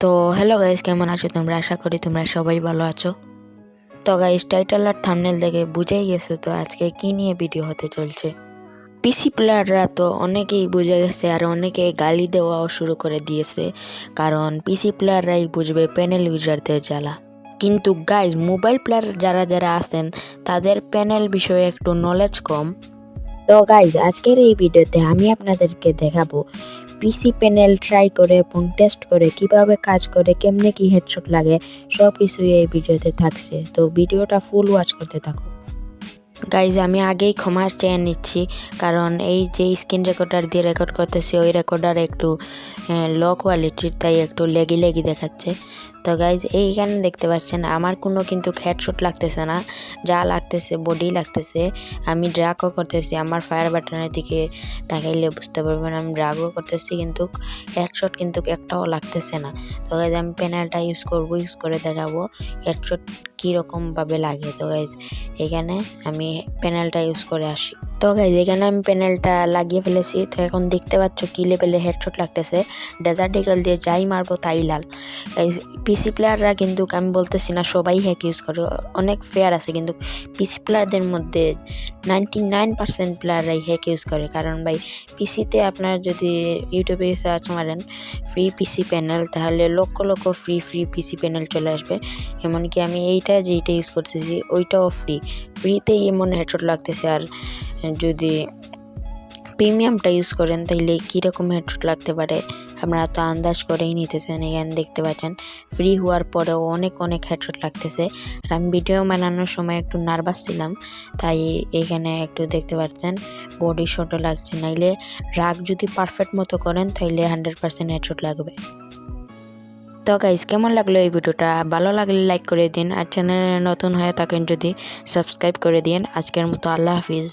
তো hello guys কেমন আছো তোমরা? আশা করি তোমরা সবাই ভালো আছো। তো গাইস টাইটেল আর থামনেল দেখে বুঝেই গেছো তো আজকে কি নিয়ে ভিডিও হতে চলছে। পিসি প্লেয়াররা তো অনেকেই বুঝে গেছে আর অনেকে গালি দেওয়াও শুরু করে দিয়েছে। কারণ পিসি প্লেয়াররাই বুঝবে প্যানেল ইউজারদের জ্বালা। কিন্তু গাইজ মোবাইল প্লেয়ার যারা যারা আছেন, তাদের প্যানেল বিষয়ে একটু নলেজ কম। তো গাইজ আজকের এই ভিডিওতে আমি আপনাদেরকে দেখাবো পিসি প্যানেল ট্রাই করে এবং টেস্ট করে কীভাবে কাজ করে, কেমনে কি হেডশট লাগে সব কিছুই এই ভিডিওতে থাকছে। তো ভিডিওটা ফুল ওয়াচ করতে থাকো। গাইজ আমি আগেই ক্ষমা চেয়ে নিচ্ছি। কারণ এই যে স্ক্রিন রেকর্ডার দিয়ে রেকর্ড করতেছি, ওই রেকর্ডার একটু লো কোয়ালিটির তাই একটু লেগি লেগি দেখাচ্ছে। তো গাইজ এইখানে দেখতে পাচ্ছেন, আমার কোনো কিন্তু হেডশট লাগতেছে না। যা লাগতেছে বডি লাগতেছে। আমি ড্রাগও করতেছি, আমার ফায়ার বাটনের দিকে তাকাইলে বুঝতে পারবেন, আমি ড্রাগও করতেছি, কিন্তু হেডশট কিন্তু একটাও লাগতেছে না। তো গাইজ আমি প্যানেলটা ইউজ করব ইউজ করে দেখাবো হেডশট কীরকমভাবে লাগে। তো গাইজ এখানে আমি প্যানেলটা ইউজ করে আসি। তো গাইজ এখানে আমি প্যানেলটা লাগিয়ে ফেলেছি। তো এখন দেখতে পাচ্ছ কী লেভেলে হেডশট লাগতেছে। ডেজার্ট ইগল দিয়ে যাই মারবো তাই লাল। পিসি প্লেয়াররা কিন্তু আমি বলতেছি না, সবাই হ্যাক ইউজ করে। অনেক ফেয়ার আছে কিন্তু পিসি প্লেয়ারদের মধ্যে নাইনটি নাইন পার্সেন্ট প্লেয়াররাই হ্যাক ইউজ করে। কারণ ভাই পিসিতে আপনার যদি ইউটিউবে সার্চ মারেন ফ্রি পিসি প্যানেল তাহলে লক্ষ লক্ষ ফ্রি ফ্রি পিসি প্যানেল চলে আসবে। এমনকি আমি এইটা যেইটা ইউজ করতেছি, ওইটাও ফ্রি ফ্রিতেই এমন হেডশট লাগতেছে। আর যদি প্রিমিয়ামটা ইউজ করেন, তাইলে কীরকম হেডশট লাগতে পারে? আপনারা তো আন্দাজ করেই নিতেছেন এখানে দেখতে পাচ্ছেন। ফ্রি হওয়ার পরেও অনেক অনেক হেডশট লাগতেছে। আর আমি ভিডিও বানানোর সময় একটু নার্ভাস ছিলাম, তাই এখানে একটু দেখতে পাচ্ছেন বডি শটও লাগছে। নাইলে রাগ যদি পারফেক্ট মতো করেন, তাইলে হান্ড্রেড পার্সেন্ট হেডশট লাগবে। তো গাইজ কেমন লাগল এই ভিডিওটা? ভালো লাগলে লাইক করে দিন। আর চ্যানেলে নতুন হয়ে থাকেন যদি সাবস্ক্রাইব করে দিন। আজকের মতো আল্লাহ হাফিজ।